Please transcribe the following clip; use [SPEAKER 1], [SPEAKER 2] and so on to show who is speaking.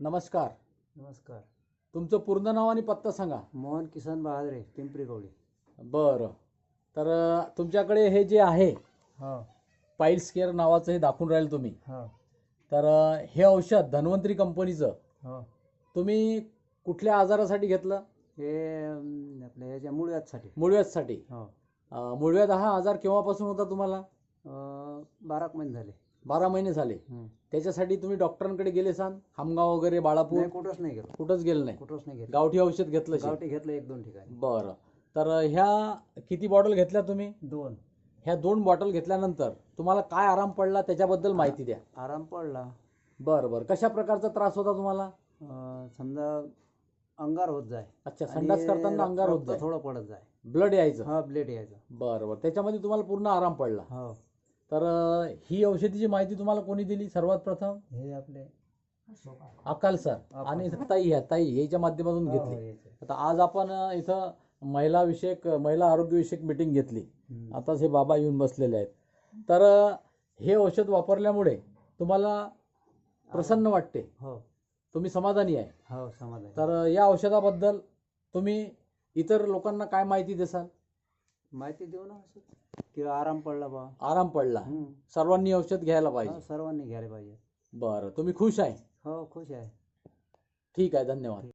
[SPEAKER 1] नमस्कार.
[SPEAKER 2] नमस्कार.
[SPEAKER 1] तुमचं पूर्ण नाव आणि पत्ता सांगा.
[SPEAKER 2] मोहन किसन बहादरे पिंपरी गवळी
[SPEAKER 1] बरं. तर तुमच्याकडे हे जे आहे
[SPEAKER 2] हो.
[SPEAKER 1] पाईल्स केअर नावाचं हे दाखवून राहील तुम्ही.
[SPEAKER 2] हो.
[SPEAKER 1] तर हे औषध धन्वंतरी कंपनीचं
[SPEAKER 2] हो.
[SPEAKER 1] तुम्ही कुठल्या आजारासाठी घेतलं?
[SPEAKER 2] हे अं, आपल्या ह्याच्या मुळव्याधसाठी.
[SPEAKER 1] मूळव्याधसाठी.
[SPEAKER 2] हो.
[SPEAKER 1] अ, मूळव्याध हा आजार केव्हापासून होता तुम्हाला?
[SPEAKER 2] अं, बारा एक महिने झाले.
[SPEAKER 1] बारा महिने झाले. त्याच्यासाठी तुम्ही डॉक्टरांकडे गेले सान? खामगाव वगैरे बाळापूर?
[SPEAKER 2] नाही कुठंच नाही गेलो.
[SPEAKER 1] कुठंच गेलं नाही.
[SPEAKER 2] कुठंच नाही गेलो.
[SPEAKER 1] गावठी औषध घेतलं.
[SPEAKER 2] गावठी घेतलं एक दोन ठिकाणी.
[SPEAKER 1] बरं. तर ह्या किती बॉटल घेतल्या तुम्ही?
[SPEAKER 2] दोन.
[SPEAKER 1] ह्या दोन बॉटल घेतल्यानंतर तुम्हाला काय आराम पडला? त्याच्याबद्दल माहिती द्या.
[SPEAKER 2] आराम पडला.
[SPEAKER 1] बरं बरं. कशा प्रकारचा त्रास होता तुम्हाला?
[SPEAKER 2] समजा अंगार होत जाय.
[SPEAKER 1] अच्छा संडास करताना अंगार होत जाय.
[SPEAKER 2] थोडं पडत जाय.
[SPEAKER 1] ब्लड यायचं.
[SPEAKER 2] हा ब्लेड यायचं.
[SPEAKER 1] बरं बरं. त्याच्यामध्ये तुम्हाला पूर्ण आराम पडला.
[SPEAKER 2] हो.
[SPEAKER 1] तर ही औषधीची माहिती तुम्हाला कोणी दिली सर्वात प्रथम?
[SPEAKER 2] हे आपले
[SPEAKER 1] अकाल सर आणि ताई ह्या ताई ह्याच्या माध्यमातून
[SPEAKER 2] हो,
[SPEAKER 1] घेतली. आता आज आपण इथं महिला विषयक महिला आरोग्य विषयक मिटिंग घेतली. आताच हे बाबा येऊन बसलेले आहेत. तर हे औषध वापरल्यामुळे तुम्हाला प्रसन्न वाटते?
[SPEAKER 2] हो.
[SPEAKER 1] तुम्ही समाधानी आहे?
[SPEAKER 2] हो समाधान.
[SPEAKER 1] तर या औषधाबद्दल तुम्ही इतर लोकांना काय माहिती देसाल?
[SPEAKER 2] माहिती देऊ ना असं की आराम पडला बा.
[SPEAKER 1] आराम पडला. सर्वांनी औषध घ्यायला पाहिजे.
[SPEAKER 2] सर्वांनी घ्यायला पाहिजे.
[SPEAKER 1] बरं तुम्ही खुश आहे?
[SPEAKER 2] हो खुश आहे.
[SPEAKER 1] ठीक आहे धन्यवाद.